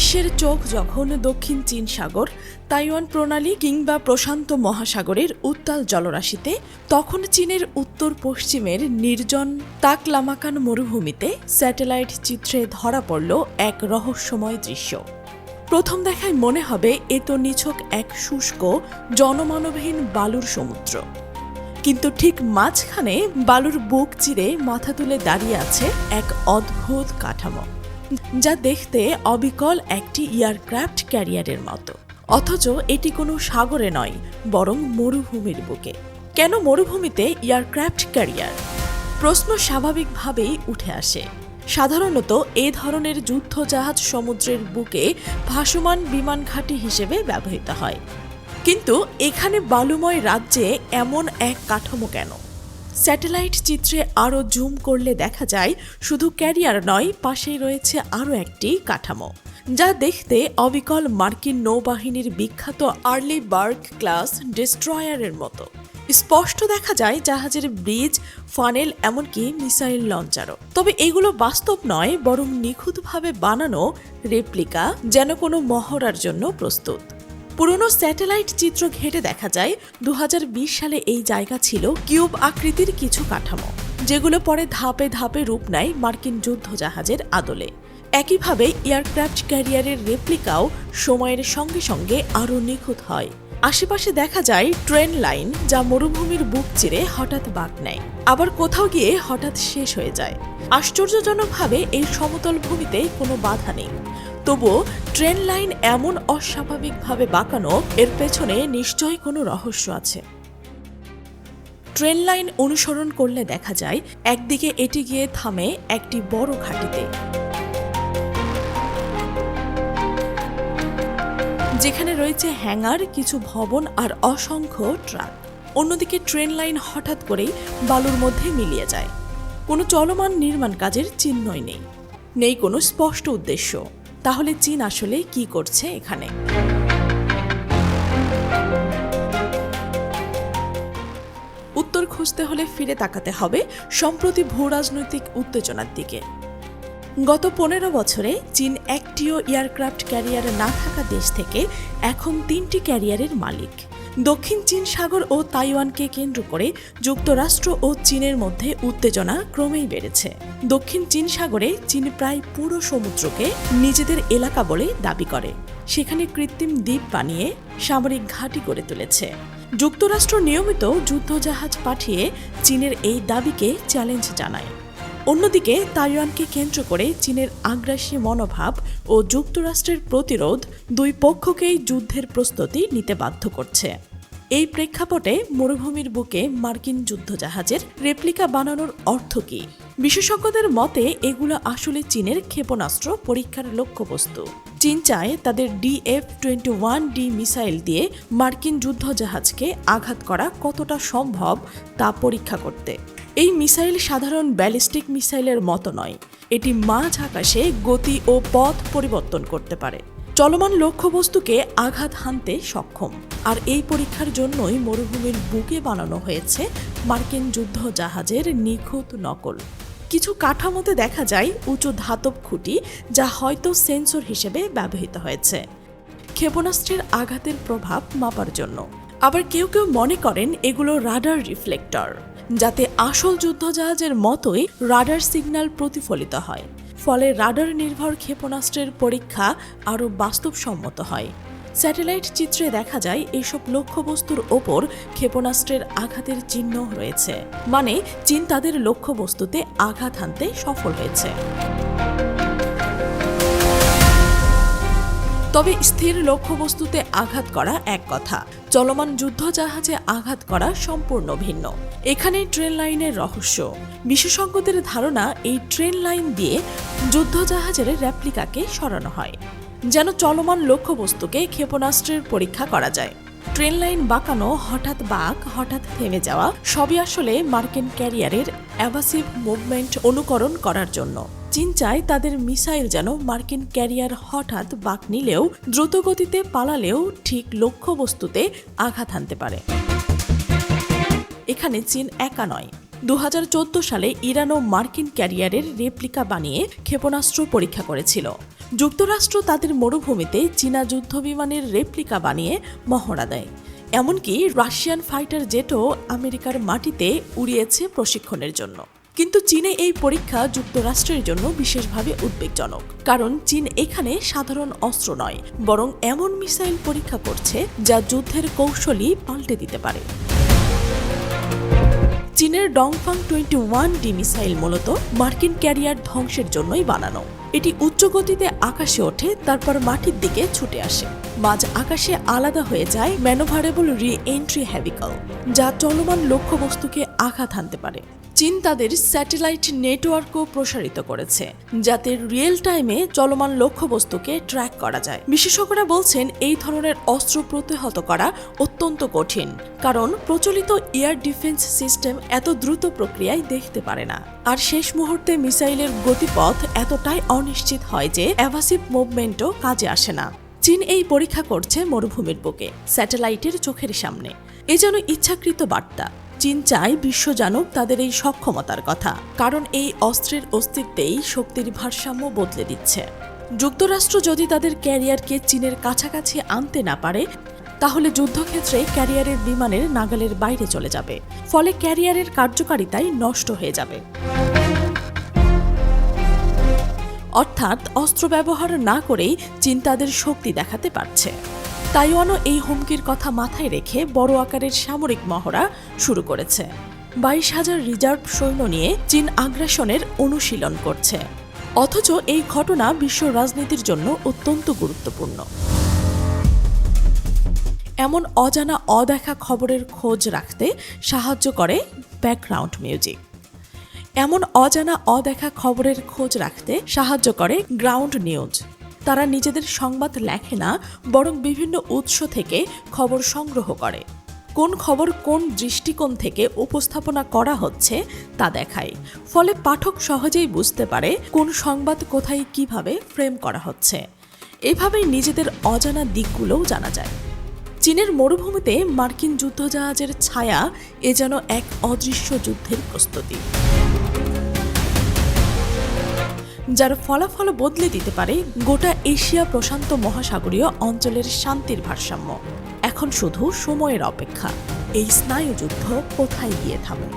বিশ্বের চোখ যখন দক্ষিণ চীন সাগর, তাইওয়ান প্রণালী কিংবা প্রশান্ত মহাসাগরের উত্তাল জলরাশিতে, তখন চীনের উত্তর পশ্চিমের নির্জন তাকলামাকান মরুভূমিতে স্যাটেলাইট চিত্রে ধরা পড়ল এক রহস্যময় দৃশ্য। প্রথম দেখায় মনে হবে এ তো নিছক এক শুষ্ক, জনমানবহীন বালুর সমুদ্র। কিন্তু ঠিক মাঝখানে বালুর বুক চিরে মাথা তুলে দাঁড়িয়ে আছে এক অদ্ভুত কাঠামো। যা দেখতে অবিকল একটি এয়ারক্রাফট ক্যারিয়ারের মতো। অথচ এটি কোনো সাগরে নয়, বরং মরুভূমির বুকে। কেন মরুভূমিতে এয়ারক্রাফট ক্যারিয়ার? প্রশ্ন স্বাভাবিকভাবেই উঠে আসে। সাধারণত এ ধরনের যুদ্ধজাহাজ সমুদ্রের বুকে ভাসমান বিমান ঘাঁটি হিসেবে ব্যবহৃত হয়। কিন্তু এখানে বালুময় রাজ্যে এমন এক কাঠামো কেন? স্যাটেলাইট চিত্রে আরও জুম করলে দেখা যায়, শুধু ক্যারিয়ার নয়, পাশেই রয়েছে আরও একটি কাঠামো। যা দেখতে অবিকল মার্কিন নৌবাহিনীর বিখ্যাত আর্লি বার্গ ক্লাস ডিস্ট্রয়ারের মতো। স্পষ্ট দেখা যায় জাহাজের ব্রিজ, ফানেল, এমনকি মিসাইল লঞ্চারও। তবে এগুলো বাস্তব নয়, বরং নিখুঁতভাবে বানানো রেপ্লিকা যেন কোনো মহড়ার জন্য প্রস্তুত। পুরনো স্যাটেলাইট চিত্র ঘেটে দেখা যায় দু হাজার বিশ সালে এই জায়গা ছিল কিউব আকৃতির কিছু কাঠামো, যেগুলো পরে ধাপে ধাপে রূপ নেয় মার্কিন যুদ্ধজাহাজের আদলে। একইভাবে এয়ারক্রাফট ক্যারিয়ারের রেপ্লিকাও সময়ের সঙ্গে সঙ্গে আরও নিখুঁত হয়। আশেপাশে দেখা যায় ট্রেন লাইন, যা মরুভূমির বুক চিরে হঠাৎ বাঁক নেয়, আবার কোথাও গিয়ে হঠাৎ শেষ হয়ে যায়। আশ্চর্যজনকভাবে এই সমতল ভূমিতে কোনো বাধা নেই। তবুও ট্রেন লাইন এমন অস্বাভাবিকভাবে বাঁকানো, এর পেছনে নিশ্চয়ই কোনো রহস্য আছে। ট্রেন লাইন অনুসরণ করলে দেখা যায়, একদিকে এটি গিয়ে থামে একটি বড় ঘাটিতে। যেখানে রয়েছে হ্যাঙ্গার, কিছু ভবন আর অসংখ্য ট্রাক। অন্যদিকে ট্রেন লাইন হঠাৎ করেই বালুর মধ্যে মিলিয়ে যায়। কোনো চলমান নির্মাণ কাজের চিহ্নই নেই। নেই কোনো স্পষ্ট উদ্দেশ্য। তাহলে চীন আসলে কি করছে এখানে? উত্তর খুঁজতে হলে ফিরে তাকাতে হবে সম্প্রতি ভূ রাজনৈতিক উত্তেজনার দিকে। গত পনেরো বছরে চীন একটিও এয়ারক্রাফট ক্যারিয়ার না থাকা দেশ থেকে এখন তিনটি ক্যারিয়ারের মালিক। দক্ষিণ চীন সাগর ও তাইওয়ানকে কেন্দ্র করে যুক্তরাষ্ট্র ও চীনের মধ্যে উত্তেজনা ক্রমেই বেড়েছে। দক্ষিণ চীন সাগরে চীন প্রায় পুরো সমুদ্রকে নিজেদের এলাকা বলে দাবি করে। সেখানে কৃত্রিম দ্বীপ বানিয়ে সামরিক ঘাঁটি গড়ে তুলেছে। যুক্তরাষ্ট্র নিয়মিত যুদ্ধজাহাজ পাঠিয়ে চীনের এই দাবিকে চ্যালেঞ্জ জানায়। অন্যদিকে, তাইওয়ানকে কেন্দ্র করে চীনের আগ্রাসী মনোভাব ও যুক্তরাষ্ট্রের প্রতিরোধ দুই পক্ষকেই যুদ্ধের প্রস্তুতি নিতে বাধ্য করছে। এই প্রেক্ষাপটে মরুভূমির বুকে মার্কিন যুদ্ধজাহাজের রেপ্লিকা বানানোর অর্থ কী? বিশেষজ্ঞদের মতে, এগুলো আসলে চীনের ক্ষেপণাস্ত্র পরীক্ষার লক্ষ্যবস্তু। চীন চায় তাদের DF twenty one D missile দিয়ে মার্কিন যুদ্ধজাহাজকে আঘাত করা কতটা সম্ভব তা পরীক্ষা করতে। এই মিসাইল সাধারণ ব্যালিস্টিক মিসাইলের মতো নয়। এটি মাঝ আকাশে গতি ও পথ পরিবর্তন করতে পারে। চলমান লক্ষ্যবস্তুকে আঘাত হানতে সক্ষম। আর এই পরীক্ষার জন্যই মরুভূমির বুকে বানানো হয়েছে মার্কিন যুদ্ধ জাহাজের নিখুঁত নকল। কিছু কাঠামোতে দেখা যায় উঁচু ধাতব খুঁটি যা হয়তো সেন্সর হিসেবে ব্যবহৃত হয়েছে। ক্ষেপণাস্ত্রের আঘাতের প্রভাব মাপার জন্য। আবার কেউ কেউ মনে করেন এগুলো রাডার রিফ্লেক্টর। যাতে আসল যুদ্ধজাহাজের মতোই রাডার সিগন্যাল প্রতিফলিত হয়। ফলে রাডার নির্ভর ক্ষেপণাস্ত্রের পরীক্ষা আরও বাস্তবসম্মত হয়। স্যাটেলাইট চিত্রে দেখা যায় এইসব লক্ষ্যবস্তুর ওপর ক্ষেপণাস্ত্রের আঘাতের চিহ্ন রয়েছে। মানে চীন তাদের লক্ষ্যবস্তুতে আঘাত হানতে সফল হয়েছে। তবে স্থির লক্ষ্যবস্তুতে আঘাত করা এক কথা। চলমান যুদ্ধজাহাজে আঘাত করা সম্পূর্ণ ভিন্ন। এখানেই ট্রেন লাইনের রহস্য। বিশেষজ্ঞদের ধারণা, এই ট্রেন লাইন দিয়ে যুদ্ধজাহাজের র্যাপ্লিকাকে সরানো হয়, যেন চলমান লক্ষ্যবস্তুকে ক্ষেপণাস্ত্রের পরীক্ষা করা যায়। ট্রেন লাইন বাঁকানো, হঠাৎ বাঁক, হঠাৎ থেমে যাওয়া, সবই আসলে মার্কিন ক্যারিয়ারের অ্যাভাসিভ মুভমেন্ট অনুকরণ করার জন্য। চীন চায় তাদের মিসাইল যেন মার্কিন ক্যারিয়ার হঠাৎ বাঁক নিলেও, দ্রুতগতিতে পালালেও ঠিক লক্ষ্যবস্তুতে আঘাত হানতে পারে। এখানে চীন একা নয়। দু সালে ইরান ও মার্কিন ক্যারিয়ারের রেপ্লিকা বানিয়ে ক্ষেপণাস্ত্র পরীক্ষা করেছিল। যুক্তরাষ্ট্র তাদের মরুভূমিতে চীনা যুদ্ধবিমানের রেপ্লিকা বানিয়ে মহড়া দেয়। এমনকি রাশিয়ান ফাইটার জেটও আমেরিকার মাটিতে উড়িয়েছে প্রশিক্ষণের জন্য। কিন্তু চীনে এই পরীক্ষা যুক্তরাষ্ট্রের জন্য বিশেষভাবে উদ্বেগজনক। কারণ চীন এখানে সাধারণ অস্ত্র নয়, বরং এমন মিসাইল পরীক্ষা করছে যা যুদ্ধের কৌশলই পাল্টে দিতে পারে। চীনের Dongfeng twenty one D missile মূলত মার্কিন ক্যারিয়ার ধ্বংসের জন্যই বানানো। এটি উচ্চ গতিতে আকাশে ওঠে, তারপর মাটির দিকে ছুটে আসে। মাঝ আকাশে আলাদা হয়ে যায় ম্যানোভারেবল রি এন্ট্রি হ্যাভিকল যা চলমান লক্ষ্যবস্তুকে আঘাত হানতে পারে। চীন তাদের স্যাটেলাইট নেটওয়ার্কও প্রসারিত করেছে, যাতে রিয়েল টাইমে চলমান লক্ষ্যবস্তুকে ট্র্যাক করা যায়। বিশেষজ্ঞরা বলছেন, এই ধরনের অস্ত্র প্রতিহত করা অত্যন্ত কঠিন, কারণ প্রচলিত এয়ার ডিফেন্স সিস্টেম এত দ্রুত প্রক্রিয়ায় দেখতে পারে না। আর শেষ মুহূর্তে মিসাইলের গতিপথ এতটাই অনিশ্চিত হয় যে অ্যাভাসিভ মুভমেন্টও কাজে আসে না। চীন এই পরীক্ষা করছে মরুভূমির বুকে, স্যাটেলাইটের চোখের সামনে। এ যেন ইচ্ছাকৃত বার্তা। চীন চায় বিশ্ব জানুক তাদের এই সক্ষমতার কথা। কারণ এই অস্ত্রের অস্তিত্বেই শক্তির ভারসাম্য বদলে দিচ্ছে। যুক্তরাষ্ট্র যদি তাদের ক্যারিয়ারকে চীনের কাছাকাছি আনতে না পারে, তাহলে যুদ্ধক্ষেত্রে ক্যারিয়ারের বিমানের নাগালের বাইরে চলে যাবে। ফলে ক্যারিয়ারের কার্যকারিতাই নষ্ট হয়ে যাবে। অর্থাৎ অস্ত্র ব্যবহার না করেই চীন তাদের শক্তি দেখাতে পারছে। তাইওয়ানও এই হুমকির কথা মাথায় রেখে বড় আকারের সামরিক মহড়া শুরু করেছে। বাইশ হাজার রিজার্ভ সৈন্য নিয়ে চীন আগ্রাসনের অনুশীলন করছে। অথচ এই ঘটনা বিশ্ব রাজনীতির জন্য অত্যন্ত গুরুত্বপূর্ণ। এমন অজানা অদেখা খবরের খোঁজ রাখতে সাহায্য করে ব্যাকগ্রাউন্ড মিউজিক। এমন অজানা অদেখা খবরের খোঁজ রাখতে সাহায্য করে গ্রাউন্ড নিউজ। তারা নিজেদের সংবাদ লেখে না, বরং বিভিন্ন উৎস থেকে খবর সংগ্রহ করে। কোন খবর কোন দৃষ্টিকোণ থেকে উপস্থাপনা করা হচ্ছে তা দেখায়। ফলে পাঠক সহজেই বুঝতে পারে কোন সংবাদ কোথায় কীভাবে ফ্রেম করা হচ্ছে। এভাবেই নিজেদের অজানা দিকগুলোও জানা যায়। চীনের মরুভূমিতে মার্কিন যুদ্ধজাহাজের ছায়া এ যেন এক অদৃশ্য যুদ্ধের প্রস্তুতি। যার ফলাফল বদলে দিতে পারে গোটা এশিয়া প্রশান্ত মহাসাগরীয় অঞ্চলের শান্তির ভারসাম্য। এখন শুধু সময়ের অপেক্ষা। এই স্নায়ুযুদ্ধ কোথায় গিয়ে থামে?